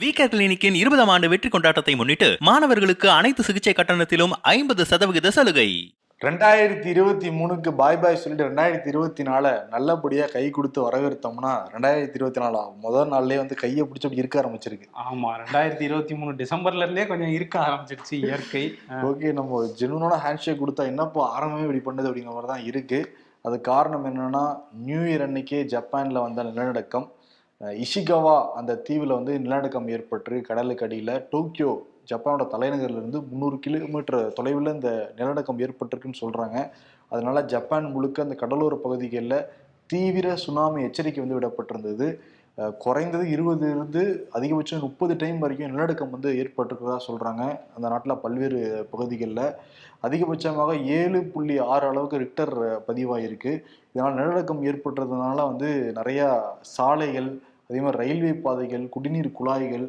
VK கிளினிக்கின் இருபதாம் ஆண்டு வெற்றி கொண்டாட்டத்தை முன்னிட்டு மாணவர்களுக்கு அனைத்து சிகிச்சை கட்டணத்திலும் ஐம்பது சதவிகித சலுகை. ரெண்டாயிரத்தி இருபத்தி மூணுக்கு பாய் பாய் சொல்லிட்டு ரெண்டாயிரத்தி இருபத்தி நாலை நல்லபடியா கை கொடுத்து வரவேற்றோம்னா ரெண்டாயிரத்தி இருபத்தி நாலா முதல் நாள்லயே வந்து கையை பிடிச்சி அப்படி இருக்க ஆரம்பிச்சிருக்கு. ஆமா ரெண்டாயிரத்தி இருபத்தி மூணு டிசம்பர்ல இருந்தே கொஞ்சம் இருக்க ஆரம்பிச்சிருச்சு இயற்கை. ஓகே நம்ம ஜெனுவனான ஹேண்ட் ஷேக் கொடுத்தா என்னப்போ ஆரம்பமே இப்படி பண்ணுது அப்படிங்கிற மாதிரி தான் இருக்கு. அது காரணம் என்னன்னா நியூ இயர் அன்னைக்கே ஜப்பான்ல வந்த நிலநடுக்கம். இஷிகவா அந்த தீவில் வந்து நிலநடுக்கம் ஏற்பட்டு கடலுக்கு அடியில் டோக்கியோ ஜப்பானோட தலைநகர்லேருந்து முந்நூறு கிலோமீட்டர் தொலைவில் இந்த நிலநடுக்கம் ஏற்பட்டிருக்குன்னு சொல்கிறாங்க அதனால் ஜப்பான் முழுக்க அந்த கடலோர பகுதிகளில் தீவிர சுனாமி எச்சரிக்கை வந்து விடப்பட்டிருந்தது. குறைந்தது இருபதுலேருந்து அதிகபட்சம் முப்பது டைம் வரைக்கும் நிலநடுக்கம் வந்து ஏற்பட்டிருக்கிறதா சொல்கிறாங்க அந்த நாட்டில் பல்வேறு பகுதிகளில் அதிகபட்சமாக ஏழு புள்ளி ஆறு அளவுக்கு ரிக்டர் பதிவாயிருக்கு. இதனால் நிலநடுக்கம் ஏற்பட்டதுனால வந்து நிறையா சாலைகள் அதே மாதிரி ரயில்வே பாதைகள் குடிநீர் குழாய்கள்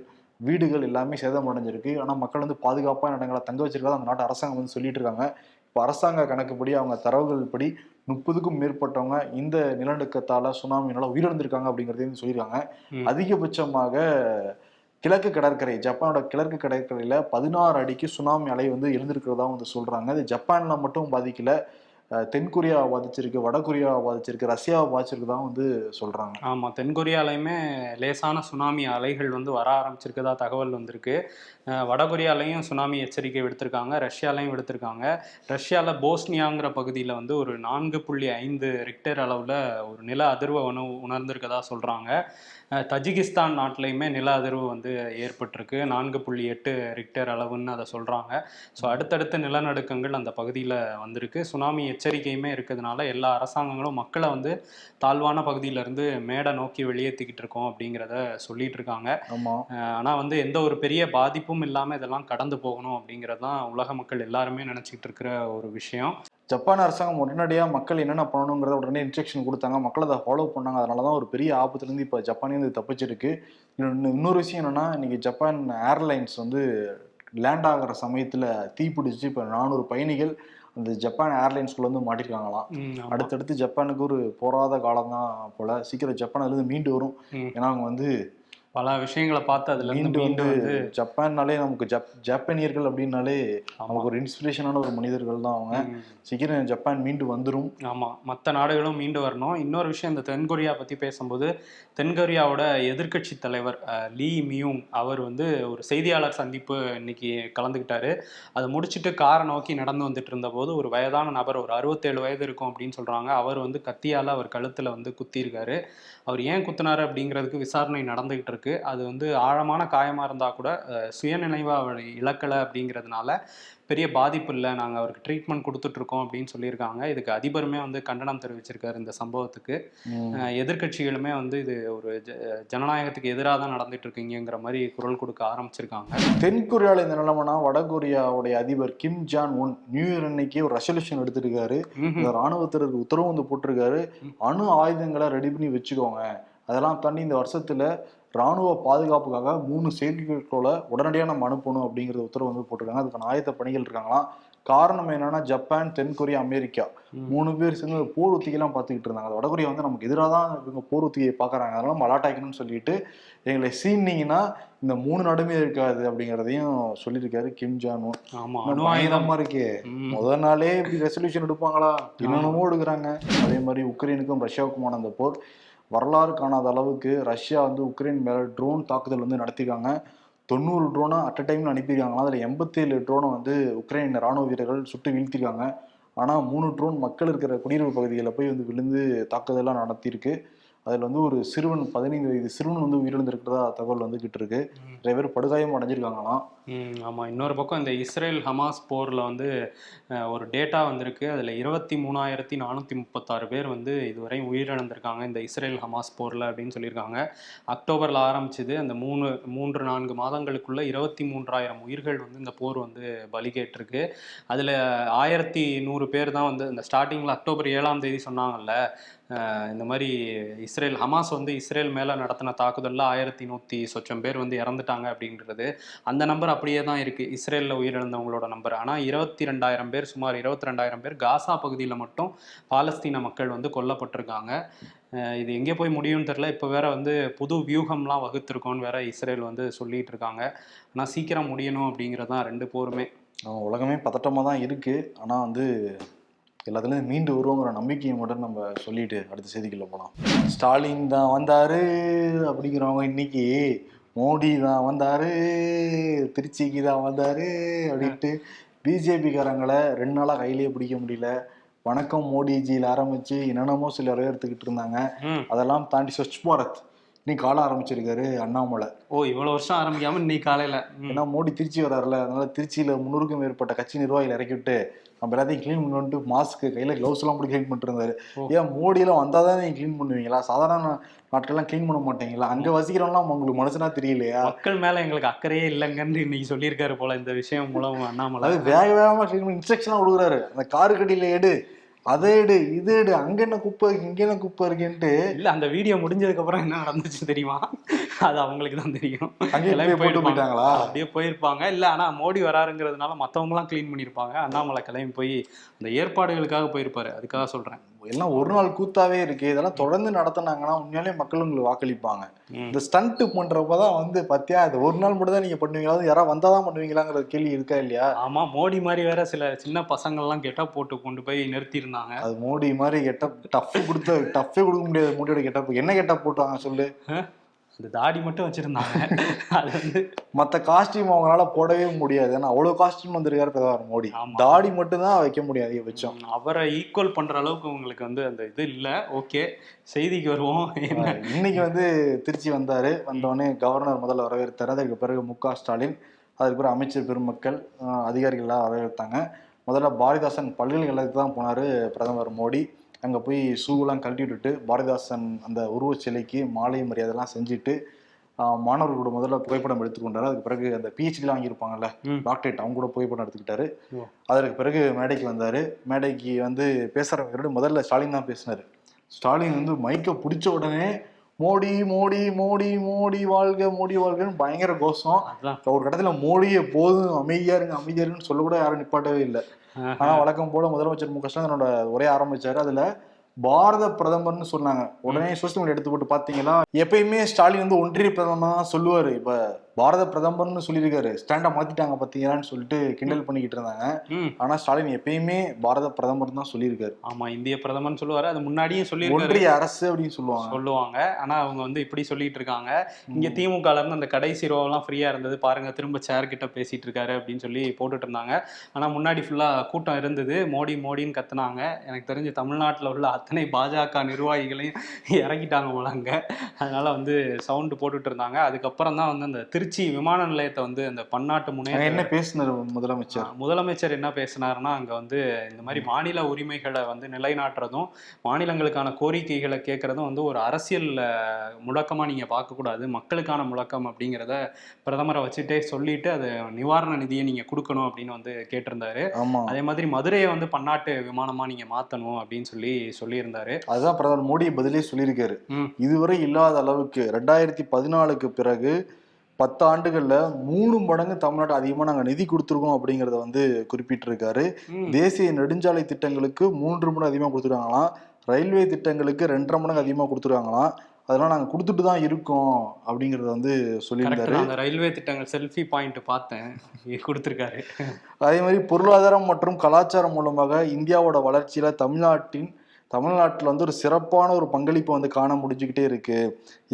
வீடுகள் எல்லாமே சேதமடைஞ்சிருக்கு. ஆனால் மக்கள் வந்து பாதுகாப்பான இடங்களை தங்க வச்சிருக்கதா அந்த நாட்டு அரசாங்கம் வந்து சொல்லிட்டு இருக்காங்க. இப்போ அரசாங்க கணக்குப்படி அவங்க தரவுகள் படி முப்பதுக்கும் மேற்பட்டவங்க இந்த நிலநடுக்கத்தால சுனாமினால உயிரிழந்திருக்காங்க அப்படிங்கிறதையும் சொல்லியிருக்காங்க. அதிகபட்சமாக கிழக்கு கடற்கரை ஜப்பானோட கிழக்கு கடற்கரையில பதினாறு அடிக்கு சுனாமி அலை வந்து எழுந்திருக்கிறதா வந்து சொல்றாங்க. இது ஜப்பான்ல மட்டும் பாதிக்கல. தென்கொரியா பாதிச்சிருக்கு வடகொரியா பாதிச்சிருக்கு ரஷ்யாவை பாதிச்சிருக்கு தான் வந்து சொல்கிறாங்க ஆமாம் தென்கொரியாலையுமே லேசான சுனாமி அலைகள் வந்து வர ஆரம்பிச்சிருக்கதா தகவல் வந்திருக்கு. வடகொரியாலையும் சுனாமி எச்சரிக்கை விடுத்திருக்காங்க ரஷ்யாலையும் விடுத்திருக்காங்க. ரஷ்யாவில் போஸ்னியாங்கிற பகுதியில் வந்து ஒரு நான்கு புள்ளி ஐந்து ரிக்டர் அளவில் ஒரு நில அதிர்வை உணவு உணர்ந்திருக்கதா சொல்கிறாங்க தஜிகிஸ்தான் நாட்டிலையுமே நில அதிர்வு வந்து ஏற்பட்டிருக்கு. நான்கு புள்ளி எட்டு ரிக்டர் அளவுன்னு அதை சொல்றாங்க. ஸோ அடுத்தடுத்த நிலநடுக்கங்கள் அந்த பகுதியில் வந்திருக்கு. சுனாமி எச்சரிக்கையுமே இருக்கிறதுனால எல்லா அரசாங்கங்களும் மக்களை வந்து தாழ்வான பகுதியிலேருந்து மேடை நோக்கி வெளியேற்றிக்கிட்டு இருக்கோம் அப்படிங்கிறத சொல்லிட்டு இருக்காங்க. ஆமா. அஹ் ஆனா வந்து எந்த ஒரு பெரிய பாதிப்பும் இல்லாமல் இதெல்லாம் கடந்து போகணும் அப்படிங்கிறது தான் உலக மக்கள் எல்லாருமே நினச்சிக்கிட்டு இருக்கிற ஒரு விஷயம். ஜப்பான் அரசாங்கம் உடனடியாக மக்கள் என்னென்ன பண்ணணுங்கிறத உடனே இன்ஸ்ட்ரக்ஷன் கொடுத்தாங்க. மக்கள் அதை ஃபாலோ பண்ணாங்க. அதனால தான் ஒரு பெரிய ஆபத்துலேருந்து இப்போ ஜப்பானே வந்து தப்பிச்சிருக்கு. இன்னொரு விஷயம் என்னன்னா இன்னைக்கு ஜப்பான் ஏர்லைன்ஸ் வந்து லேண்ட் ஆகிற சமயத்தில் தீப்பிடிச்சு இப்போ நானூறு பயணிகள் அந்த ஜப்பான் ஏர்லைன்ஸ்குள்ள வந்து மாட்டிருக்காங்களாம். அடுத்தடுத்து ஜப்பானுக்கு ஒரு போராத காலம் தான் போல. சீக்கிரம் ஜப்பான் அதுல இருந்து மீண்டு வரும். ஏன்னா அவங்க வந்து பல விஷயங்களை பார்த்து அதுல இருந்து மீண்டு மீண்டு வந்து ஜப்பான்னாலே நமக்கு ஜப் ஜப்பானியர்கள் அப்படின்னாலே. நமக்கு ஒரு இன்ஸ்பிரேஷனான ஒரு மனிதர்கள் தான் அவங்க. சீக்கிரம் ஜப்பான் மீண்டு வந்துரும். ஆமா. மற்ற நாடுகளும் மீண்டு வரணும். இன்னொரு விஷயம் இந்த தென்கொரியா பத்தி பேசும்போது தென்கொரியாவோட எதிர்க்கட்சி தலைவர் லீ மியூங் அவர் வந்து ஒரு செய்தியாளர் சந்திப்பு இன்னைக்கு கலந்துக்கிட்டாரு. அதை முடிச்சுட்டு காரை நோக்கி நடந்து வந்துட்டு இருந்தபோது ஒரு வயதான நபர் ஒரு அறுபத்தேழு வயது இருக்கும் அப்படின்னு சொல்றாங்க. அவர் வந்து கத்தியால அவர் கழுத்துல வந்து குத்திருக்காரு அவர் ஏன் குத்தினாரு அப்படிங்கிறதுக்கு விசாரணை நடந்துகிட்டு இருக்கு. அது வந்து ஆழமான காயமா இருந்தா கூட அஹ், சுயநினைவா அவர் இழக்கலை அப்படிங்கிறதுனால பெரிய பாதிப்பு இல்லை. நாங்கள் அவருக்கு ட்ரீட்மெண்ட் கொடுத்துட்டு இருக்கோம் அப்படின்னு சொல்லியிருக்காங்க. இதுக்கு அதிபருமே வந்து கண்டனம் தெரிவிச்சிருக்காரு இந்த சம்பவத்துக்கு. ம். அஹ் எதிர்க்கட்சிகளுமே வந்து இது ஒரு ஜனநாயகத்துக்கு எதிராக தான் நடந்துட்டு இருக்கீங்கிற மாதிரி குரல் கொடுக்க ஆரம்பிச்சிருக்காங்க. தென் கொரியால இந்த நிலைமைனா வட கொரியாவுடைய அதிபர் Kim Jong Un New Year அன்னைக்கே ஒரு ரெசல்யூஷன் எடுத்திருக்காரு. இந்த ராணுவத்திற்கு உத்தரவு வந்து போட்டிருக்காரு. அணு ஆயுதங்களை ரெடி பண்ணி வச்சுக்கோங்க. அதெல்லாம் தாண்டி இந்த வருஷத்துல ராணுவ பாதுகாப்புக்காக மூணு செயற்கைக்கோளை உடனடியாக நம்ம அனுப்பணும் அப்படிங்கிற உத்தரவு வந்து போட்டிருக்காங்க. அதுக்கான ஆயத்த பணிகள் இருக்காங்களாம். காரணம் என்னன்னா ஜப்பான் தென் கொரியா அமெரிக்கா. மூணு பேர் சேர்ந்து போர் ஒத்திகைலாம் பார்த்துக்கிட்டு இருந்தாங்க. அது வடகொரியா வந்து நமக்கு எதிராக தான் இவங்க போர் ஒத்திகையை பார்க்கறாங்க. அதனால நம்ம அலாட்டாக்கணும்னு சொல்லிட்டு எங்களை சீனிங்கன்னா இந்த மூணு நடுமே இருக்காது அப்படிங்கிறதையும் சொல்லியிருக்காரு கிம் ஜான் ஆமா ஆயுதம். இருக்கே. முதல் நாளே இப்படி ரெசல்யூஷன் எடுப்பாங்களா? என்னென்னமோ எடுக்கிறாங்க. அதே மாதிரி உக்ரைனுக்கும் ரஷ்யாவுக்குமான அந்த போர். வரலாறு காணாத அளவுக்கு ரஷ்யா வந்து உக்ரைன் மேலே ட்ரோன் தாக்குதல் வந்து நடத்திருக்காங்க தொண்ணூறு ட்ரோனை அட் அ டைம்ல அனுப்பியிருக்காங்களா அதில் எண்பத்தேழு ட்ரோனை வந்து உக்ரைன் ராணுவ வீரர்கள் சுட்டு வீழ்த்திருக்காங்க ஆனால் மூணு ட்ரோன் மக்கள் இருக்கிற குடியிருப்பு பகுதிகளில் போய் வந்து விழுந்து தாக்குதலாம் நடத்தியிருக்கு. அதில் வந்து ஒரு சிறுவன் பதினைந்து வயது சிறுவன் வந்து உயிரிழந்திருக்கிறதா தகவல் வந்துகிட்டு இருக்கு. நிறைய பேர் படுகாயம் அடைஞ்சிருக்காங்களாம். ம், ஆமா. இன்னொரு பக்கம் இந்த இஸ்ரேல் ஹமாஸ் போர்ல வந்து ஒரு டேட்டா வந்திருக்கு. அதுல இருபத்தி மூணாயிரத்தி நானூத்தி முப்பத்தாறு பேர் வந்து இதுவரை உயிரிழந்திருக்காங்க இந்த இஸ்ரேல் ஹமாஸ் போர்ல அப்படின்னு சொல்லியிருக்காங்க. அக்டோபர்ல ஆரம்பிச்சது அந்த மூணு மூன்று நான்கு மாதங்களுக்குள்ள இருபத்தி மூன்றாயிரம் உயிர்கள் வந்து இந்த போர் வந்து பலி கேட்டிருக்கு. அதுல ஆயிரத்தி நூறு பேர் தான் வந்து இந்த ஸ்டார்டிங்ல அக்டோபர் ஏழாம் தேதி சொன்னாங்கல்ல இந்த மாதிரி இஸ்ரேல் ஹமாஸ் வந்து இஸ்ரேல் மேலே நடத்தின தாக்குதலில் ஆயிரத்தி நூற்றி சொச்சம் பேர் வந்து இறந்துட்டாங்க அப்படின்றது. அந்த நம்பர் அப்படியே தான் இருக்குது இஸ்ரேலில் உயிரிழந்தவங்களோட நம்பர். ஆனால் இருபத்தி ரெண்டாயிரம் பேர் சுமார் இருபத்தி ரெண்டாயிரம் பேர் காசா பகுதியில் மட்டும் பாலஸ்தீன மக்கள் வந்து கொல்லப்பட்டிருக்காங்க. இது எங்கே போய் முடியும்னு தெரில இப்போ வேற வந்து புது வியூகம்லாம் வகுத்திருக்கோன்னு வேற இஸ்ரேல் வந்து சொல்லிட்டு இருக்காங்க. ஆனால் சீக்கிரம் முடியணும் அப்படிங்கிறது தான் ரெண்டு போருமே. உலகமே பதட்டமாக தான் இருக்குது ஆனால் வந்து எல்லாத்துலேயும் மீண்டு வருவோங்கிற நம்பிக்கையை மட்டும் நம்ம சொல்லிட்டு அடுத்த செய்திக்குள்ள போகலாம் ஸ்டாலின் தான் வந்தாரு அப்படிங்கிறவங்க இன்னைக்கு மோடி தான் வந்தாரு திருச்சிக்கு தான் வந்தாரு அப்படின்ட்டு பிஜேபிக்காரங்களை ரெண்டு நாளாக கையிலேயே பிடிக்க முடியல. வணக்கம் மோடிஜியில் ஆரம்பிச்சு என்னென்னமோ சில வரவேற்றுக்கிட்டு இருந்தாங்க. அதெல்லாம் தாண்டி ஸ்வச் பாரத். இன்னைக்கு கால ஆரம்பிச்சிருக்காரு அண்ணாமலை. ஓ இவ்வளோ வருஷம் ஆரம்பிக்காம இன்னைக்கு காலையில். ஏன்னா மோடி திருச்சி வராருல அதனால திருச்சியில முன்னூறுக்கும் மேற்பட்ட கட்சி நிர்வாகிகள் இறக்கி விட்டு நம்ம எல்லாத்தையும் க்ளீன் பண்ணிட்டு மாஸ்க் கையில கிளவுஸ் எல்லாம் போட்டு க்ளீன் பண்ணிட்டு இருந்தாரு. ஏன் மோடி எல்லாம் வந்தாதான் நீங்க க்ளீன் பண்ணுவீங்களா? சாதாரண நாட்கள்லாம் க்ளீன் பண்ண மாட்டீங்களா? அங்க வசிக்கிறவங்களாம் உங்களுக்கு மனுஷனா தெரியலையா? மக்கள் மேல எங்களுக்கு அக்கறையே இல்லைங்கன்னு இன்னைக்கு சொல்லியிருக்காரு போல இந்த விஷயம் மூலம் அண்ணாமலை. அதாவது வேக வேகமா க்ளீன் பண்ணி இன்ஸ்ட்ரக்ஷன் கொடுக்குறாரு. அந்த காரு கடியில எடு. அதை எடு இது எடு அங்க என்ன குப்பை இருக்கு இங்க என்ன குப்பை இருக்குன்ட்டு இல்ல அந்த வீடியோ முடிஞ்சதுக்கு அப்புறம் என்ன நடந்துச்சு தெரியுமா? அது அவங்களுக்கு தான் தெரியும். அங்கேயே கிளம்பி போய் போட்டு போயிருப்பாங்க. போயிட்டாங்களா? அப்படியே போயிருப்பாங்க. இல்ல ஆனா மோடி வராருங்கிறதுனால மத்தவங்க எல்லாம் க்ளீன் பண்ணிருப்பாங்க அண்ணாமலை கிளம்பி போய் அந்த ஏற்பாடுகளுக்காக போயிருப்பாரு. அதுக்காக சொல்றேன். எல்லாம் ஒரு நாள் கூத்தாவே இருக்கு இதெல்லாம் தொடர்ந்து நடத்துனாங்கன்னா உண்மையாலே மக்கள் உங்களுக்கு வாக்களிப்பாங்க. இந்த ஸ்டண்ட் பண்றப்பதான் வந்து பாத்தியா இது ஒரு நாள் மட்டும் தான் நீங்க பண்ணுவீங்களா யாராவது வந்தாதான் பண்ணுவீங்களாங்கிற கேள்வி இருக்கா இல்லையா? ஆமா மோடி மாதிரி வேற சில சின்ன பசங்க எல்லாம் கெட்டா போட்டு கொண்டு போய் நிறுத்தி இருந்தாங்க அது மோடி மாதிரி கெட்டப் டஃப் கொடுத்த டஃப்பே கொடுக்க முடியாது மோடியோட கெட்டப் என்ன கெட்டப் போட்டாங்க சொல்லு? அந்த தாடி மட்டும் வச்சிருந்தாங்க. அது வந்து மத்த காஸ்டியூம் அவங்களால போடவே முடியாது. ஏன்னா அவ்வளவு காஸ்டியூம் வந்திருக்காரு பிரதமர் மோடி. தாடி மட்டும் தான் வைக்க முடியாது அதிகபட்சம் அவரை ஈக்குவல் பண்ற அளவுக்கு உங்களுக்கு வந்து அந்த இது இல்ல. ஓகே செய்திக்கு வருவோம். இன்னைக்கு வந்து திருச்சி வந்தாரு. வந்தோடனே கவர்னர் முதல்ல வரவேற்றாரு. அதுக்கு பிறகு மு க ஸ்டாலின் அதுக்கு பிறகு அமைச்சர் பெருமக்கள் அதிகாரிகள்லாம் வரவேற்றாங்க. முதல்ல பாரதிதாசன் பல்கலைக்கழகத்துக்கு தான் போனாரு பிரதமர் மோடி. அங்க போய் ஷூவெல்லாம் கழட்டி விட்டுட்டு பாரதிதாசன் அந்த உருவச் சிலைக்கு மாலை மரியாதைலாம் செஞ்சுட்டு மாணவர்களோட முதல்ல புகைப்படம் எடுத்துக்கொண்டாரு அதுக்கு பிறகு அந்த பிஹெச்டிலாம் வாங்கியிருப்பாங்கல்ல. டாக்டரேட் அவங்க கூட புகைப்படம் எடுத்துக்கிட்டாரு. அதற்கு பிறகு மேடைக்கு வந்தாரு. மேடைக்கு வந்து பேசுறவங்க முதல்ல ஸ்டாலின் தான் பேசினாரு. ஸ்டாலின் வந்து மைக்கை பிடிச்ச உடனே மோடி மோடி மோடி மோடி வாழ்க மோடி வாழ்கன்னு பயங்கர கோஷம். ஒரு கட்டத்துல மோடியை போதும் அமைதியா இருங்க அமைதியா இருங்கன்னு சொல்ல கூட யாரும் நிப்பாட்டவே இல்லை. ஆனா வழக்கம் போல முதலமைச்சர் மு க ஸ்டாலின் தன்னோட உரைய ஆரம்பிச்சாரு. அதுல பாரத பிரதமர்னு சொன்னாங்க. உடனே சோசியல் மீடியா எடுத்து போட்டு பாத்தீங்களா எப்பயுமே ஸ்டாலின் வந்து ஒன்றிய பிரதமர் தான் சொல்லுவாரு. இப்ப பாரத பிரதமர்னு சொல்லியிருக்காரு. ஸ்டாண்டா மாத்திட்டாங்க பாத்தீங்களான்னு சொல்லிட்டு கிண்டல் பண்ணிக்கிட்டு இருந்தாங்க. ஆனா ஸ்டாலின் எப்பயுமே பாரத பிரதமர் தான் சொல்லியிருக்காரு. ஆமா இந்திய பிரதமர்னு சொல்லுவாரு. அது முன்னாடியே சொல்லியிருக்காரு. ஒன்றிய அரசு அப்படின்னு சொல்லுவாங்க. சொல்லுவாங்க. ஆனா அவங்க வந்து இப்படி சொல்லிட்டு இருக்காங்க. இங்க திமுக இருந்து அந்த கடைசி ரோவெல்லாம் ஃப்ரீயா இருந்தது. பாருங்க திரும்ப சேர் கிட்ட பேசிட்டு இருக்காரு அப்படின்னு சொல்லி போட்டுட்டு இருந்தாங்க. ஆனா முன்னாடி ஃபுல்லா கூட்டம் இருந்தது. மோடி மோடின்னு கத்துனாங்க. எனக்கு தெரிஞ்சு தமிழ்நாட்டுல உள்ள அத்தனை பாஜக நிர்வாகிகளையும் இறக்கிட்டாங்க போல அங்க. அதனால வந்து சவுண்டு போட்டுட்டு இருந்தாங்க. அதுக்கப்புறம் தான் வந்து அந்த திருச்சி விமான நிலையத்தை வந்து அந்த பன்னாட்டு முனைய என்ன பேசினாரு முதலமைச்சர்? முதலமைச்சர் என்ன பேசினாருன்னா அங்க வந்து இந்த மாதிரி மாநில உரிமைகளை வந்து நிலைநாட்டுறதும் மாநிலங்களுக்கான கோரிக்கைகளை கேட்கறதும் வந்து ஒரு அரசியல் அஹ், முழக்கமா நீங்க பார்க்கக்கூடாது மக்களுக்கான முழக்கம் அப்படிங்கிறத பிரதமரை வச்சுட்டே சொல்லிட்டு அது நிவாரண நிதியை நீங்க கொடுக்கணும் அப்படின்னு வந்து கேட்டிருந்தாரு. அதே மாதிரி மதுரையை வந்து பன்னாட்டு விமானமா நீங்க மாத்தணும் அப்படின்னு சொல்லி சொல்லியிருந்தாரு. அதுதான் பிரதமர் மோடி பதிலே சொல்லியிருக்காரு. இதுவரை இல்லாத அளவுக்கு ரெண்டாயிரத்தி பதினாலுக்கு பிறகு பத்து ஆண்டுகள்ல மூணு மடங்கு தமிழ்நாட்டு அதிகமா நாங்க நிதி கொடுத்துருக்கோம் அப்படிங்கறத வந்து குறிப்பிட்டிருக்காரு. தேசிய நெடுஞ்சாலை திட்டங்களுக்கு மூன்று மடங்கு அதிகமா கொடுத்துருக்காங்களாம் ரயில்வே திட்டங்களுக்கு ரெண்டரை மடங்கு அதிகமா கொடுத்துருக்காங்களாம் அதெல்லாம் நாங்க கொடுத்துட்டு தான் இருக்கோம் அப்படிங்கறத வந்து சொல்லியிருந்தாரு. அந்த ரயில்வே திட்டங்கள் செல்ஃபி பாயிண்ட் பார்த்தேன். கொடுத்துருக்காரு. அதே மாதிரி பொருளாதாரம் மற்றும் கலாச்சாரம் மூலமாக இந்தியாவோட வளர்ச்சியில தமிழ்நாட்டின் தமிழ்நாட்டில் வந்து ஒரு சிறப்பான ஒரு பங்களிப்பை வந்து காண முடிஞ்சுக்கிட்டே இருக்கு.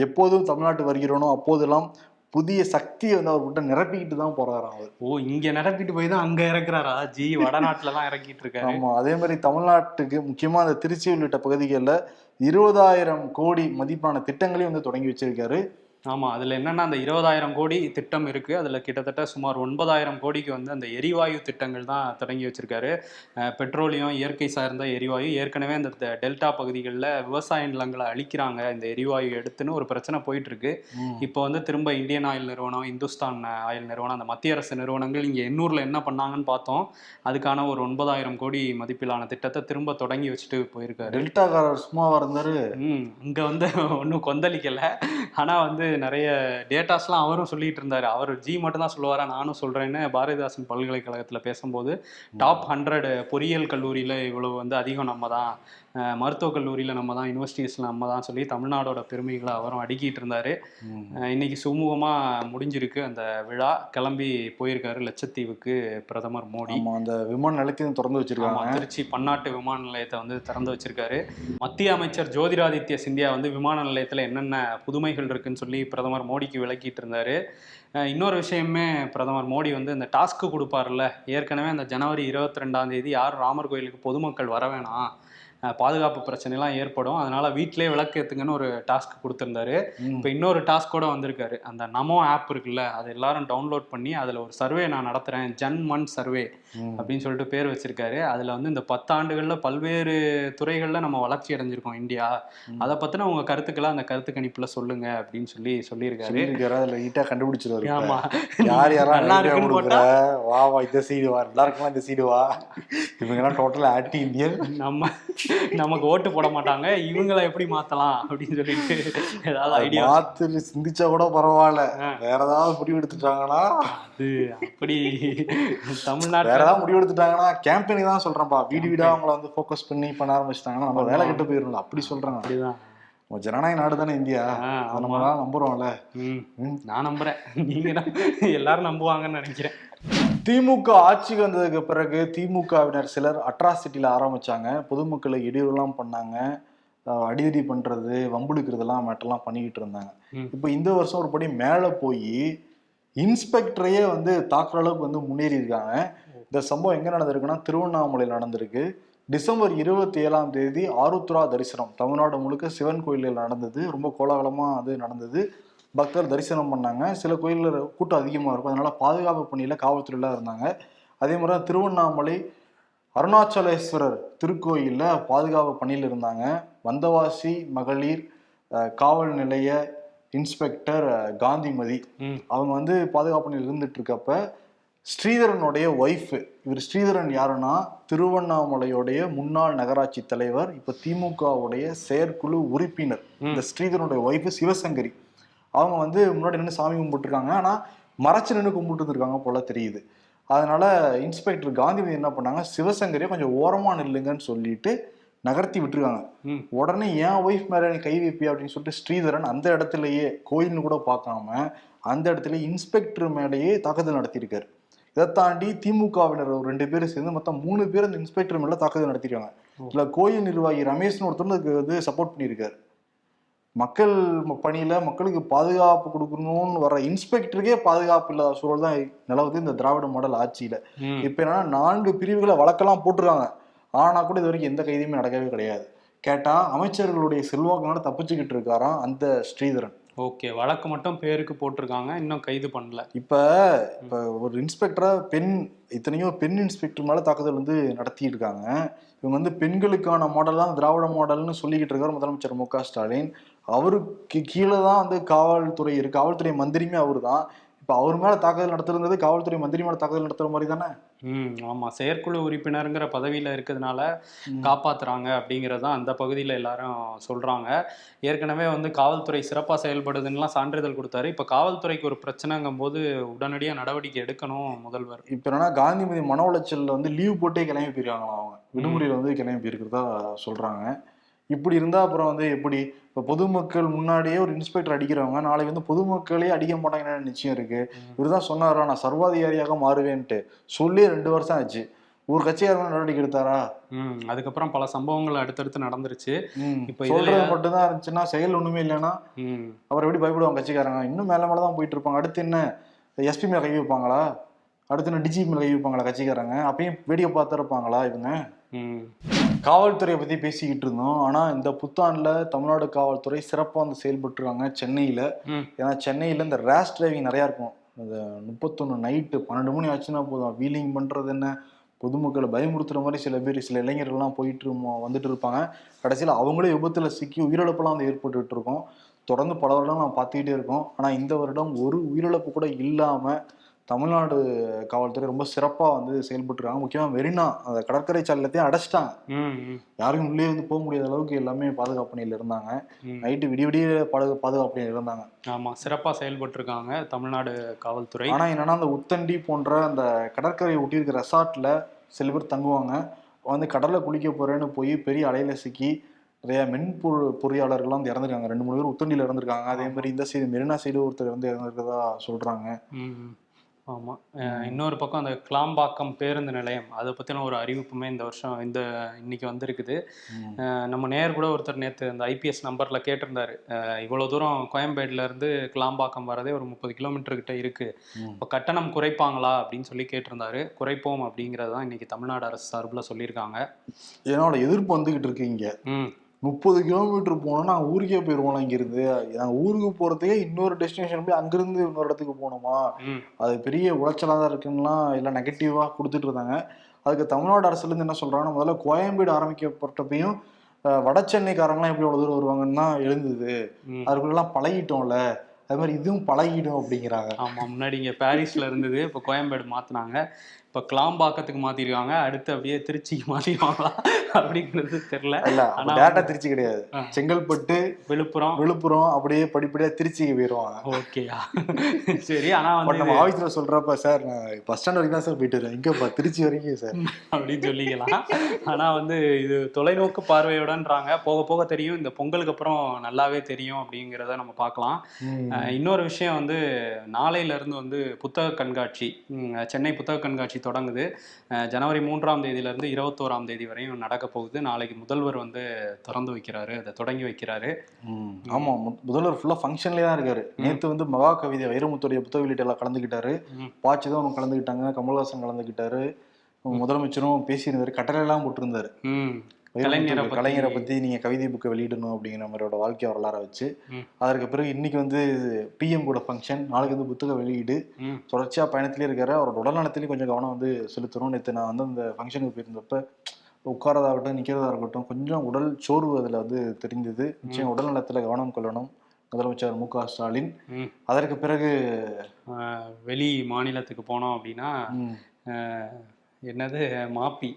எப்போதும் தமிழ்நாட்டு வருகிறோனோ அப்போதெல்லாம் புதிய சக்தியை வந்து அவர்கிட்ட நிரப்பிக்கிட்டு தான் போறாராம் அவர். ஓ இங்க நிரப்பிட்டு போய் தான் அங்க இறக்குறாரா? ஜி வடநாட்டுல தான் இறக்கிட்டு இருக்காரு. ஆமா அதே மாதிரி தமிழ்நாட்டுக்கு முக்கியமா அந்த திருச்சி உள்ளிட்ட பகுதிகளில் இருபதாயிரம் கோடி மதிப்பான திட்டங்களையும் வந்து தொடங்கி வச்சிருக்காரு. ஆமா அதுல என்னன்னா அந்த இருபதாயிரம் கோடி திட்டம் இருக்கு. அதுல கிட்டத்தட்ட சுமார் ஒன்பதாயிரம் கோடிக்கு வந்து அந்த எரிவாயு திட்டங்கள் தான் தொடங்கி வச்சிருக்காரு. பெட்ரோலியம் இயற்கை சார்ந்த எரிவாயு. ஏற்கனவே அந்த டெல்டா பகுதிகளில் விவசாய நிலங்களை அழிக்கிறாங்க. இந்த எரிவாயு எடுத்துன்னு ஒரு பிரச்சனை போயிட்டு இருக்கு இப்போ வந்து திரும்ப இந்தியன் ஆயில் நிறுவனம் இந்துஸ்தான் ஆயில் நிறுவனம் அந்த மத்திய அரசு நிறுவனங்கள் இங்கே எண்ணூரில் என்ன பண்ணாங்கன்னு பார்த்தோம். அதுக்கான ஒரு ஒன்பதாயிரம் கோடி மதிப்பிலான திட்டத்தை திரும்ப தொடங்கி வச்சுட்டு போயிருக்காரு. டெல்டாக்காரர் சும்மாவா இருந்தாரு? ம் இங்கே வந்து ஒன்றும் கொந்தளிக்கலை. ஆனால் வந்து நிறைய டேட்டாஸ்லாம் அவரும் சொல்லிட்டு இருந்தார் அவர் ஜி மட்டும் தான் சொல்லுவாரா? நானும் சொல்கிறேன்னு பாரதிதாசன் பல்கலைக்கழகத்தில் பேசும்போது டாப் ஹண்ட்ரட் பொறியியல் கல்லூரியில் இவ்வளவு வந்து அதிகம் நம்ம தான் மருத்துவக் கல்லூரியில் நம்ம தான் யூனிவர்சிட்டிஸில் நம்ம தான் சொல்லி தமிழ்நாடோட பெருமைகளை அவரும் அடுக்கிட்டு இருந்தார். இன்னைக்கு சுமூகமாக முடிஞ்சிருக்கு அந்த விழா. கிளம்பி போயிருக்காரு லட்சத்தீவுக்கு பிரதமர் மோடி. அந்த விமான நிலையத்தையும் திறந்து வச்சிருக்காங்க. திருச்சி பன்னாட்டு விமான நிலையத்தை வந்து திறந்து வச்சிருக்காரு. மத்திய அமைச்சர் ஜோதிராதித்ய சிந்தியா வந்து விமான நிலையத்தில் என்னென்ன புதுமைகள் இருக்குன்னு சொல்லி பிரதமர் மோடிக்கு விளக்கிட்டு இருந்தாரு. இன்னொரு விஷயமே பிரதமர் மோடி வந்து இந்த டாஸ்க்கு கொடுப்பார்ல ஏற்கனவே அந்த ஜனவரி இருபத்தி ரெண்டாம் தேதி யாரும் ராமர் கோயிலுக்கு பொதுமக்கள் வர வேணாம். பாதுகாப்பு பிரச்சனைலாம் ஏற்படும். அதனால வீட்டிலே விளக்கு ஏத்துங்கன்னு ஒரு டாஸ்க் கொடுத்துருந்தாரு. இப்போ இன்னொரு டாஸ்கோட வந்திருக்காரு. அந்த நமோ ஆப் இருக்குல்ல அது எல்லாரும் டவுன்லோட் பண்ணி அதில் ஒரு சர்வே நான் நடத்துகிறேன் ஜன் மன் சர்வே. அப்படின்னு சொல்லிட்டு பேர் வச்சிருக்காரு. அதில் வந்து இந்த பத்தாண்டுகளில் பல்வேறு துறைகளில் நம்ம வளர்ச்சி அடைஞ்சிருக்கோம் இந்தியா. அதை பற்றின உங்கள் கருத்துக்களை அந்த கருத்து கணிப்பில் சொல்லுங்க அப்படின்னு சொல்லி சொல்லியிருக்காரு. அதுல ஈட்டா கண்டுபிடிச்சிருவாரு இப்ப. ஆமா. யார் யாரா நல்லா ஐடியா இருக்குன்னு கொடுக்குற? வா வா இந்த சைடு வா. எல்லாருக்குமா இந்த சைடு வா? இவங்க எல்லாம் டோட்டலா ஆன்டி இந்தியன் நம்ம நமக்கு ஓட்டு போட மாட்டாங்க. இவங்களை எப்படி மாத்தலாம் அப்படின்னு சொல்லிட்டு ஏதாவது ஐடியா மாத்து சிந்திச்சா கூட பரவாயில்ல. வேற ஏதாவது முடிவு எடுத்துட்டாங்கன்னா? அது அப்படி வேற தமிழ்நாட்டில் ஏதாவது முடிவு எடுத்துட்டாங்கன்னா கேம்பெயினிங் தான் சொல்றேன்ப்பா. வீடு வீடா அவங்கள வந்து ஃபோக்கஸ் பண்ணி பண்ண ஆரம்பிச்சிட்டாங்கன்னா நம்ம வேலை கெட்டு போயிடணும் அப்படி சொல்றாங்க அப்படிதான். ஜனநாயக நாடு தானே இந்தியா. நம்ம நம்புறோம்ல. நான் நம்புறேன். நீங்க எல்லாரும் நம்புவாங்கன்னு நினைக்கிறேன். திமுக ஆட்சிக்கு வந்ததுக்கு பிறகு திமுகவினர் சிலர் அட்ராசிட்டியில ஆரம்பிச்சாங்க. பொதுமக்களை இடையூறுலாம் பண்ணாங்க. அடிதடி பண்றது வம்புடுக்கிறதெல்லாம் மேட்டெல்லாம் பண்ணிக்கிட்டு இருந்தாங்க. இப்போ இந்த வருஷம் ஒரு படி மேலே போய் இன்ஸ்பெக்டரையே வந்து தாக்குற அளவுக்கு வந்து முன்னேறி இருக்காங்க. இந்த சம்பவம் எங்க நடந்திருக்குன்னா திருவண்ணாமலையில் நடந்திருக்கு. டிசம்பர் இருபத்தி ஏழாம் தேதி ஆருத்ரா தரிசனம் தமிழ்நாடு முழுக்க சிவன் கோயிலில் நடந்தது. ரொம்ப கோலாகலமா அது நடந்தது. பக்தர் தரிசனம் பண்ணாங்க. சில கோயிலில் கூட்டம் அதிகமாக இருக்கும். அதனால பாதுகாப்பு பணியில் காவல்துறையில இருந்தாங்க. அதே மாதிரி தான் திருவண்ணாமலை அருணாச்சலேஸ்வரர் திருக்கோயிலில் பாதுகாப்பு பணியில் இருந்தாங்க. வந்தவாசி மகளிர் காவல் நிலைய இன்ஸ்பெக்டர் காந்திமதி. அவங்க வந்து பாதுகாப்பு பணியில் இருந்துட்டு இருக்கப்ப ஸ்ரீதரனுடைய ஒய்ஃப். இவர் ஸ்ரீதரன் யாருன்னா திருவண்ணாமலையுடைய முன்னாள் நகராட்சி தலைவர் இப்ப திமுகவுடைய செயற்குழு உறுப்பினர். இந்த ஸ்ரீதரனுடைய ஒய்ஃப் சிவசங்கரி. அவங்க வந்து முன்னாடி நின்று சாமி கும்பிட்டுருக்காங்க. ஆனா மறைச்சு நின்று கும்பிட்டு இருக்காங்க போல தெரியுது. அதனால இன்ஸ்பெக்டர் காந்திமதி என்ன பண்ணாங்க சிவசங்கரியை கொஞ்சம் ஓரமா நில்லுங்கன்னு சொல்லிட்டு நகர்த்தி விட்டுருக்காங்க. உடனே என் ஒய்ஃப் மேல நீ கை வைப்பியா? அப்படின்னு சொல்லிட்டு ஸ்ரீதரன் அந்த இடத்துலயே கோயில்னு கூட பார்க்காம அந்த இடத்துல இன்ஸ்பெக்டர் மேலேயே தாக்குதல் நடத்தியிருக்காரு. இதை தாண்டி திமுகவினர் ஒரு ரெண்டு பேரும் சேர்ந்து மொத்தம் மூணு பேர் அந்த இன்ஸ்பெக்டர் மேல தாக்குதல் நடத்திருக்காங்க இதுல கோயில் நிர்வாகி ரமேஷ்னு ஒருத்தர் அதுக்கு வந்து சப்போர்ட் பண்ணியிருக்காரு. மக்கள் பணியில மக்களுக்கு பாதுகாப்பு கொடுக்கணும்னு வர இன்ஸ்பெக்டருக்கே பாதுகாப்பு இல்லாத சூழல் தான் நிலவுது இந்த திராவிட மாடல் ஆட்சியில. இப்ப என்னன்னா நான்கு பிரிவுகளை வழக்கெல்லாம் போட்டுருக்காங்க. ஆனா கூட இது வரைக்கும் எந்த கைதியுமே நடக்கவே கிடையாது. கேட்டா அமைச்சர்களுடைய செல்வாக்குனால தப்பிச்சுக்கிட்டு இருக்காராம் அந்த ஸ்ரீதரன். ஓகே வழக்கு மட்டும் பேருக்கு போட்டிருக்காங்க இன்னும் கைது பண்ணல. இப்ப இப்ப ஒரு இன்ஸ்பெக்டரா பெண் இத்தனையோ பெண் இன்ஸ்பெக்டர் மேல தாக்குதல் வந்து நடத்திட்டு இருக்காங்க இவங்க வந்து பெண்களுக்கான மாடல் தான் திராவிட மாடல்னு சொல்லிக்கிட்டு இருக்காரு முதலமைச்சர் மு க ஸ்டாலின். அவருக்கு கீழே தான் வந்து காவல்துறை இருக்கு காவல்துறை மந்திரியுமே அவர் தான் இப்ப அவர் மேல தாக்குதல் நடத்துறது காவல்துறை மந்திரி மேல தாக்குதல் நடத்துற மாதிரி தானே ம் ஆமா. செயற்குழு உறுப்பினருங்கிற பதவியில இருக்கிறதுனால காப்பாத்துறாங்க அப்படிங்கிறது தான் அந்த பகுதியில் எல்லாரும் சொல்றாங்க. ஏற்கனவே வந்து காவல்துறை சிறப்பாக செயல்படுதுன்னுலாம் சான்றிதழ் கொடுத்தாரு. இப்போ காவல்துறைக்கு ஒரு பிரச்சனைங்கும் போது உடனடியாக நடவடிக்கை எடுக்கணும் முதல்வர். இப்ப என்னன்னா காந்திமதி மன உளைச்சல்ல வந்து லீவ் போட்டே கிளம்பி போயிருக்காங்களாம் அவங்க. விடுமுறையில வந்து கிளம்பி போயிருக்கிறதா சொல்றாங்க. இப்படி இருந்தா அப்புறம் வந்து எப்படி? இப்ப பொதுமக்கள் முன்னாடியே ஒரு இன்ஸ்பெக்டர் அடிக்கிறவங்க நாளைக்கு வந்து பொதுமக்களே அடிக்க மாட்டாங்கன்னு நிச்சயம் இருக்கு. இவர்தான் சொன்னாரா? நான் சர்வாதிகாரியாக மாறுவேன்ட்டு. சொல்லி ரெண்டு வருஷம் ஆச்சு. ஒரு கட்சியாரங்க நடவடிக்கை எடுத்தாரா? ம் அதுக்கப்புறம் பல சம்பவங்கள் அடுத்தடுத்து நடந்துருச்சு. இப்ப சொல்றது மட்டும்தான் இருந்துச்சுன்னா செயல் ஒண்ணுமே இல்லைன்னா அவர் எப்படி பயப்படுவாங்க கட்சிக்காரங்க? இன்னும் மேல மேல தான் போயிட்டு இருப்பாங்க. அடுத்து என்ன? எஸ்பி மேல கை வைப்பாங்களா? அடுத்து என்ன டிஜிபி மேல வைப்பாங்களா கட்சிக்காரங்க? அப்பயும் வீடியோ பார்த்துருப்பாங்களா இவங்க? காவல்துறையை பத்தி பேசிக்கிட்டு இருந்தோம். ஆனா இந்த புத்தாண்டுல தமிழ்நாடு காவல்துறை சிறப்பா வந்து செயல்பட்டுருக்காங்க சென்னையில. ஏன்னா சென்னையில இந்த ரேஷ் டிரைவிங் நிறைய இருக்கும். இந்த முப்பத்தொன்னு நைட்டு பன்னெண்டு மணி ஆச்சுன்னா போதும். வீலிங் பண்றது என்ன? பொதுமக்களை பயமுறுத்துற மாதிரி சில பேர் சில இளைஞர்கள்லாம் போயிட்டு வந்துட்டு இருப்பாங்க. கடைசியில் அவங்களே விபத்துல சிக்கி உயிரிழப்பெல்லாம் வந்து ஏற்பட்டுட்டு இருக்கும் தொடர்ந்து பல வருடம் நான் பார்த்துக்கிட்டே இருக்கோம். ஆனா இந்த வருடம் ஒரு உயிரிழப்பு கூட இல்லாம தமிழ்நாடு காவல்துறை ரொம்ப சிறப்பா வந்து செயல்பட்டுருக்காங்க. முக்கியமா மெரினா அந்த கடற்கரை சாலையத்தையும் அடைச்சிட்டாங்க. யாருக்கும் உள்ளே வந்து போக முடியாத அளவுக்கு எல்லாமே பாதுகாப்பு பணியில் இருந்தாங்க. நைட்டு விடிய விடிய பாது பாதுகாப்பு பணியில் இருந்தாங்க. ஆமா சிறப்பா செயல்பட்டிருக்காங்க தமிழ்நாடு காவல்துறை. ஆனா என்னன்னா அந்த உத்தண்டி போன்ற அந்த கடற்கரை ஒட்டி இருக்க ரெசார்ட்ல சில பேர் தங்குவாங்க. வந்து கடல்ல குளிக்க போறேன்னு போய் பெரிய அலையில சிக்கி நிறைய மென்பொரு பொறியாளர்கள்லாம் வந்து இறந்துருக்காங்க. ரெண்டு மூணு பேர் உத்தண்டியில இறந்துருக்காங்க. அதே மாதிரி இந்த சைடு மெரினா சைடு ஒருத்தர் வந்து இறந்துருக்கதா சொல்றாங்க. ம் ம். ஆமா அஹ் இன்னொரு பக்கம் அந்த கிளாம்பாக்கம் பேருந்து நிலையம் அதை பத்தின ஒரு அறிவிப்புமே இந்த வருஷம் இந்த இன்னைக்கு வந்திருக்குது. நம்ம நேர் கூட ஒருத்தர் நேற்று அந்த ஐபிஎஸ் நம்பர்ல கேட்டிருந்தாரு. அஹ் இவ்வளவு தூரம் கோயம்பேடுல இருந்து கிளாம்பாக்கம் வரதே ஒரு முப்பது கிலோமீட்டர் கிட்ட இருக்கு. ம். இப்போ கட்டணம் குறைப்பாங்களா அப்படின்னு சொல்லி கேட்டிருந்தாரு. குறைப்போம் அப்படிங்கிறது தான் இன்னைக்கு தமிழ்நாடு அரசு சார்பில் சொல்லியிருக்காங்க. என்னோட எதிர்ப்பு வந்துகிட்டு இருக்கு இங்க. ம். முப்பது கிலோமீட்டர் போனோம்னா நாங்கள் ஊருக்கே போயிடுவோம் இங்கிருந்து. நாங்கள் ஊருக்கு போகிறதுக்கே இன்னொரு டெஸ்டினேஷன் போய் அங்கிருந்து இன்னொரு இடத்துக்கு போகணுமா? அது பெரிய உளைச்சலாக தான் இருக்குன்னுலாம் எல்லாம் நெகட்டிவாக கொடுத்துட்டு இருந்தாங்க. அதுக்கு தமிழ்நாடு அரசுலேருந்து என்ன சொல்கிறாங்கன்னா முதல்ல கோயம்பேடு ஆரம்பிக்கப்பட்டப்பையும் வட சென்னைக்காரங்களாம் எப்படி அவ்வளோ தூரம் வருவாங்கன்னு தான் எழுந்தது. அதுக்குள்ளெல்லாம் பழகிட்டோம்ல. அது மாதிரி இதுவும் பழகிடும் அப்படிங்கிறாங்க. ஆமா முன்னாடி இங்க பாரிஸ்ல இருந்தது இப்போ கோயம்பேடு மாத்துனாங்க. இப்போ கிளாம்பாக்கத்துக்கு மாத்திருக்காங்க அடுத்து அப்படியே திருச்சிக்கு மாத்திடுவாங்களா அப்படிங்கிறது தெரியல. இல்ல ஆனா டேட்டா திருச்சி கிடையாது. செங்கல்பட்டு விழுப்புரம். விழுப்புரம் அப்படியே படிப்படியா திருச்சிக்கு போயிடுவாங்க ஓகேயா சரி ஆனா பட் வந்து நம்ம ஆஃபீஸ்ல சொல்றப்ப சார் நான் பஸ் ஸ்டாண்ட் வரைக்கும் தான் சார் போயிட்டு வரேன். இங்கப்பா திருச்சி வரைக்கும் சார். அப்படின்னு சொல்லிக்கலாம். ஆனா வந்து இது தொலைநோக்கு பார்வையோடன்றாங்க. போக போக தெரியும் இந்த பொங்கலுக்கு அப்புறம் நல்லாவே தெரியும் அப்படிங்கிறத நம்ம பார்க்கலாம். இன்னொரு விஷயம் வந்து நாளையில இருந்து வந்து புத்தக கண்காட்சி. சென்னை புத்தக கண்காட்சி தொடங்குது. ஜனவரி மூன்றாம் தேதியில இருந்து இருபத்தோராம் தேதி வரையும் நடக்க போகுது. நாளைக்கு முதல்வர் வந்து திறந்து வைக்கிறாரு அதை தொடங்கி வைக்கிறாரு. ம், ஆமா மு- முதல்வர் ஃபுல்லா ஃபங்க்ஷன்லயே தான் இருக்காரு. நேத்து வந்து மகா கவிதை வைரமுத்துடைய புத்தக வெளியீட்டு கலந்துக்கிட்டாரு. பாச்சிதான் கலந்துக்கிட்டாங்க கமல்ஹாசன் கலந்துக்கிட்டாரு. முதலமைச்சரும் பேசியிருந்தாரு கட்டளை எல்லாம் போட்டிருந்தாரு கலைஞரை கலைஞரை பத்தி நீங்க கவிதை புக்கை வெளியிடணும் அப்படிங்கிற மாதிரியோட வாழ்க்கை வரலாறை வச்சு. அதற்கு பிறகு இன்னைக்கு வந்து பிஎம் கூட ஃபங்க்ஷன் நாளைக்கு வந்து புத்தக வெளியீடு. ம். தொடர்ச்சியா பயணத்திலே இருக்காரு. அவரோட உடல்நலத்திலையும் கொஞ்சம் கவனம் வந்து செலுத்தணும். நேற்று நான் வந்து அந்த ஃபங்க்ஷனுக்கு போயிருந்தப்ப உட்காரதா இருக்கட்டும் நிக்கிறதா இருக்கட்டும் கொஞ்சம் உடல் சோர்வு அதுல வந்து தெரிந்தது. நிச்சயம் உடல் நலத்துல கவனம் கொள்ளணும். முதலமைச்சர் மு க ஸ்டாலின். அதற்கு பிறகு வெளி மாநிலத்துக்கு போனோம் அப்படின்னா என்னது மாப்பி.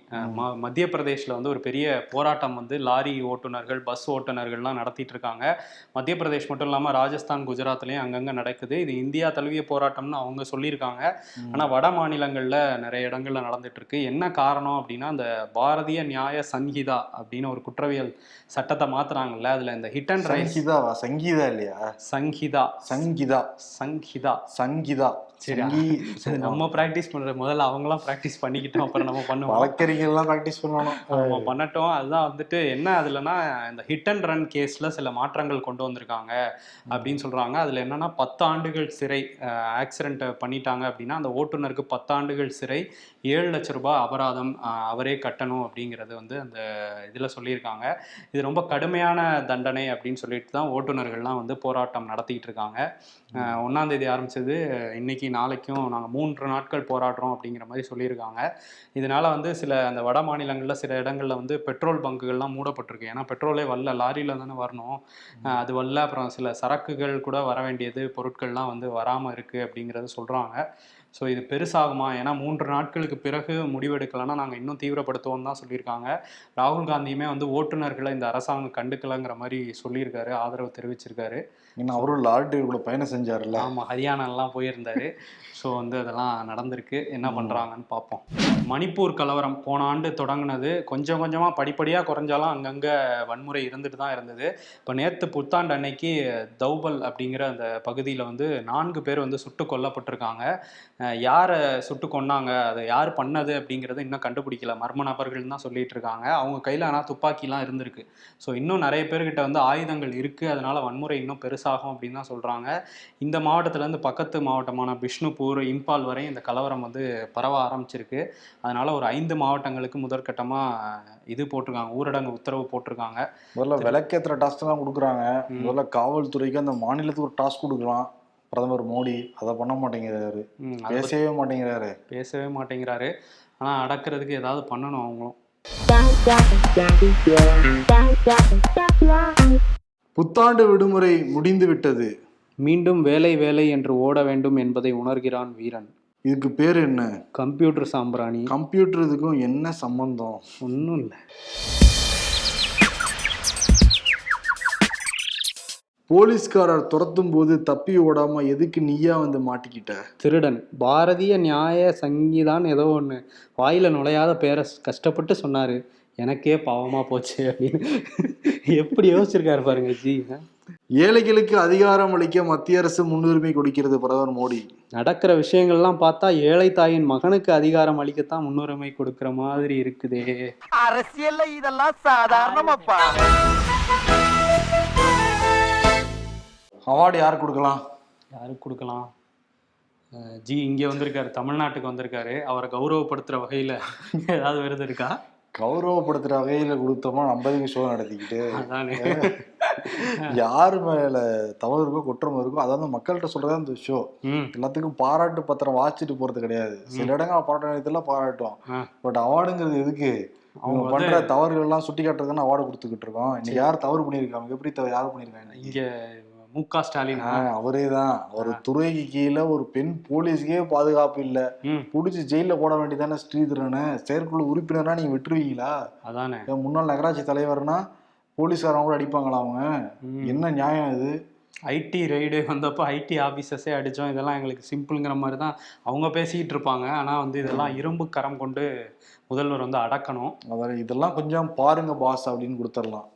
மத்திய பிரதேஷ்ல வந்து ஒரு பெரிய போராட்டம் வந்து லாரி ஓட்டுநர்கள் பஸ் ஓட்டுநர்கள்லாம் நடத்திட்டு இருக்காங்க மத்திய பிரதேஷ் மட்டும் இல்லாம ராஜஸ்தான் குஜராத்லயும் அங்கங்க நடக்குது. இது இந்தியா தழுவிய போராட்டம்னு அவங்க சொல்லியிருக்காங்க. ம். ஆனா வட மாநிலங்கள்ல நிறைய இடங்கள்ல நடந்துட்டு இருக்கு என்ன காரணம் அப்படின்னா அந்த பாரதிய நியாய சங்கீதா அப்படின்னு ஒரு குற்றவியல் சட்டத்தை மாத்துறாங்கல்ல அதுல இந்த ஹிட் அண்ட் சங்கீதாவா? சங்கீதா இல்லையா? சங்கீதா. சங்கீதா. சங்கீதா. சங்கீதா. சரி, நம்ம பிராக்டிஸ் பண்ற முதல்ல அவங்களாம் பிராக்டிஸ் பண்ணிக்கிட்டோம் அப்புறம் நம்ம பண்ணுவோம். வழக்கறிஞர்லாம் ப்ராக்டிஸ் பண்ணணும் ஆமா பண்ணட்டும். அதுதான் வந்துட்டு என்ன அதுலனா இந்த ஹிட் அண்ட் ரன் கேஸ்ல சில மாற்றங்கள் கொண்டு வந்திருக்காங்க அப்படின்னு சொல்றாங்க. அதுல என்னன்னா பத்து ஆண்டுகள் சிறை ஆக்சிடென்ட் பண்ணிட்டாங்க அப்படின்னா அந்த ஓட்டுநருக்கு பத்து ஆண்டுகள் சிறை ஏழு லட்ச ரூபாய் அபராதம் அவரே கட்டணும் அப்படிங்கிறது வந்து அந்த இதுல சொல்லியிருக்காங்க. இது ரொம்ப கடுமையான தண்டனை அப்படின்னு சொல்லிட்டு தான் ஓட்டுநர்கள்லாம் வந்து போராட்டம் நடத்திட்டு இருக்காங்க. அஹ், ஒண்ணாம் தேதி ஆரம்பிச்சது இன்னைக்கு நாளைக்கும் நாங்கள் மூன்று நாட்கள் போராடுறோம் அப்படிங்கிற மாதிரி சொல்லியிருக்காங்க. இதனால் வந்து சில அந்த வட மாநிலங்களில் சில இடங்களில் வந்து பெட்ரோல் பங்குகள்லாம் மூடப்பட்டிருக்கு. ஏன்னா பெட்ரோலே வரல லாரியில் தானே வரணும். அது வரல அப்புறம் சில சரக்குகள் கூட வர வேண்டியது பொருட்கள்லாம் வந்து வராமல் இருக்குது அப்படிங்கிறத சொல்கிறாங்க ஸோ இது பெருசாகுமா? ஏன்னா மூன்று நாட்களுக்கு பிறகு முடிவெடுக்கலைன்னா நாங்கள் இன்னும் தீவிரப்படுத்துவோம் தான் சொல்லியிருக்காங்க. ராகுல் காந்தியுமே வந்து ஓட்டுநர்களை இந்த அரசாங்கம் கண்டுக்கலங்கிற மாதிரி சொல்லியிருக்காரு ஆதரவு தெரிவிச்சிருக்காரு. இன்னும் அவரும் லாரி டிரைவர் கூட பயணம் செஞ்சாருல்ல. ஆமா ஹரியானாலாம் போயிருந்தாரு. ஸோ வந்து அதெல்லாம் நடந்திருக்கு. என்ன பண்றாங்கன்னு பார்ப்போம் மணிப்பூர் கலவரம் போன ஆண்டு தொடங்குனது. கொஞ்சம் கொஞ்சமா படிப்படியா குறைஞ்சாலும் அங்கங்க வன்முறை இருந்துட்டு தான் இருந்தது. இப்போ நேத்து புத்தாண்டு அன்னைக்கு தௌபல் அப்படிங்கிற அந்த பகுதியில வந்து நான்கு பேர் வந்து சுட்டு கொல்லப்பட்டிருக்காங்க. யாரை சுட்டு கொன்னாங்க? அதை யார் பண்ணது அப்படிங்கிறத இன்னும் கண்டுபிடிக்கல. மர்ம நபர்கள் தான் சொல்லிட்டு இருக்காங்க. அவங்க கையில் ஆனால் துப்பாக்கிலாம் இருந்திருக்கு. ஸோ இன்னும் நிறைய பேர்கிட்ட வந்து ஆயுதங்கள் இருக்கு. அதனால வன்முறை இன்னும் பெருசாகும் அப்படின்னு தான் சொல்றாங்க. இந்த மாவட்டத்துல இருந்து பக்கத்து மாவட்டமான விஷ்ணுபூர் இம்பால் வரை இந்த கலவரம் வந்து பரவ ஆரம்பிச்சிருக்கு. அதனால ஒரு ஐந்து மாவட்டங்களுக்கு முதற்கட்டமாக இது போட்டிருக்காங்க ஊரடங்கு உத்தரவு போட்டிருக்காங்க. முதல்ல விளக்கேற்றுற டாஸ்க் தான் கொடுக்குறாங்க. முதல்ல காவல்துறைக்கு அந்த மாநிலத்துக்கு ஒரு டாஸ்க் கொடுக்கலாம். பிரதமர் மோடி அதை பண்ண மாட்டேங்கிறாரு. பேசவே மாட்டேங்கிறாரு. பேசவே மாட்டேங்கிறாரு. ஆனால் அடக்கிறதுக்கு ஏதாவது பண்ணணும் அவங்களும். புத்தாண்டு விடுமுறை முடிந்து விட்டது மீண்டும் வேலை வேலை என்று ஓட வேண்டும் என்பதை உணர்கிறான் வீரன். இதுக்கு பேர் என்ன? கம்ப்யூட்டர் சாம்பிராணி. கம்ப்யூட்டர் இதுக்கும் என்ன சம்பந்தம்? ஒன்றும் இல்லை. போலீஸ்காரர் துரத்தும் போது தப்பி ஓடாம எதுக்கு நீயா வந்து மாட்டிக்கிட்ட? திருடன் பாரதிய நியாய சங்கீதான் ஏதோ ஒன்று வாயில நுழையாத பேரை கஷ்டப்பட்டு சொன்னாரு. எனக்கே பாவமா போச்சு அப்படின்னு எப்படி யோசிச்சிருக்காரு பாருங்க ஜி. ஏழைகளுக்கு அதிகாரம் அளிக்க மத்திய அரசு முன்னுரிமை கொடுக்கிறது பிரதமர் மோடி. நடக்கிற விஷயங்கள்லாம் பார்த்தா ஏழை தாயின் மகனுக்கு அதிகாரம் அளிக்கத்தான் முன்னுரிமை கொடுக்கிற மாதிரி இருக்குதே. அரசியல்ல இதெல்லாம் சாதாரணமாப்பா. அவார்டு யார் கொடுக்கலாம்? யாருக்கு கொடுக்கலாம்? ஜி இங்கே வந்திருக்காரு. தமிழ்நாட்டுக்கு வந்திருக்காரு. அவரை கௌரவப்படுத்துற வகையில ஏதாவது விருது இருக்கா? கௌரவப்படுத்துற வகையில கொடுத்தோமா ஐம்பதுக்கு ஷோ நடத்திக்கிட்டு. யார் மேல தவறு இருக்கோ குற்றம் இருக்கோ அதாவது மக்கள்கிட்ட சொல்றதா இந்த ஷோ எல்லாத்துக்கும் பாராட்டு பத்திரம் வாச்சிட்டு போறது கிடையாது. சில இடங்கள் பாராட்டு நேரத்துல பாராட்டும் ஆ. பட் அவார்டுங்கிறது எதுக்கு? அவங்க பண்ற தவறுகள் எல்லாம் சுட்டி காட்டுறதுன்னு அவார்டு கொடுத்துக்கிட்டு இருக்கோம். இன்னைக்கு யார் தவறு பண்ணிருக்காங்க எப்படி தவறு யார் பண்ணிருக்காங்க? இங்க மு க ஸ்டாலின். ஆ, அவரேதான். ஒரு துறைக்கு கீழே ஒரு பெண் போலீஸ்க்கே பாதுகாப்பு இல்ல. புடிச்சு ஜெயில போட வேண்டியதானே ஸ்ரீதரனை. செயற்குழு உறுப்பினரா நீங்க விட்டுருவீங்களா? அதானே. முன்னாள் நகராட்சி தலைவர்னா போலீஸ்காரங்க கூட அடிப்பாங்களா அவங்க. என்ன நியாயம் இது? ஐடி ரைடு வந்தப்போ ஐடி ஆஃபீஸர்ஸே அடித்தோம் இதெல்லாம் எங்களுக்கு சிம்பிளுங்கிற மாதிரி தான் அவங்க பேசிக்கிட்டு இருப்பாங்க. ஆனால் வந்து இதெல்லாம் இரும்பு கரம் கொண்டு முதல்வர் வந்து அடக்கணும். அதாவது இதெல்லாம் கொஞ்சம் பாருங்க பாஸ் அப்படின்னு கொடுத்துடலாம்.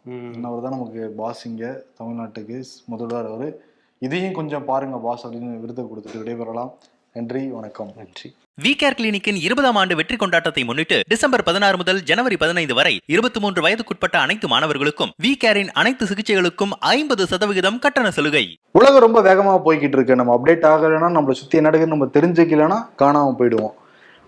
அவர் தான் நமக்கு பாஸ் இங்க தமிழ்நாட்டுக்கு முதல்வர் அவரு. இதையும் கொஞ்சம் பாருங்க பாஸ் அப்படின்னு விருது கொடுத்துட்டு விடைபெறலாம். நன்றி வணக்கம். நன்றி. வி கேர் கிளினிக்கின் இருபதாம் ஆண்டு வெற்றி கொண்டாட்டத்தை முன்னிட்டு டிசம்பர் பதினாறு முதல் ஜனவரி பதினைந்து வரை இருபத்தி மூன்று வயதுக்குட்பட்ட அனைத்து மாணவர்களுக்கும் வி கேரின் அனைத்து சிகிச்சைகளுக்கும் ஐம்பது சதவிகிதம் கட்டண சலுகை. உலகம் ரொம்ப வேகமாக போய்கிட்டு இருக்கு. நம்ம அப்டேட் ஆகலைன்னா நம்மளை சுத்தி என்ன நம்ம தெரிஞ்சுக்கலைன்னா காணாம போயிடுவோம்.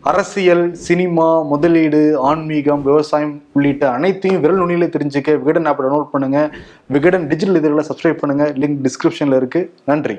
அரசியல் சினிமா முதலீடு ஆன்மீகம் விவசாயம் உள்ளிட்ட அனைத்தையும் விரல் நுனியில தெரிஞ்சுக்க விகடன் ஆப்பை டவுன்லோட் பண்ணுங்க. விகடன் டிஜிட்டல் இதழில் சப்ஸ்கிரைப் பண்ணுங்க. லிங்க் டிஸ்கிரிப்ஷனில் இருக்கு. நன்றி.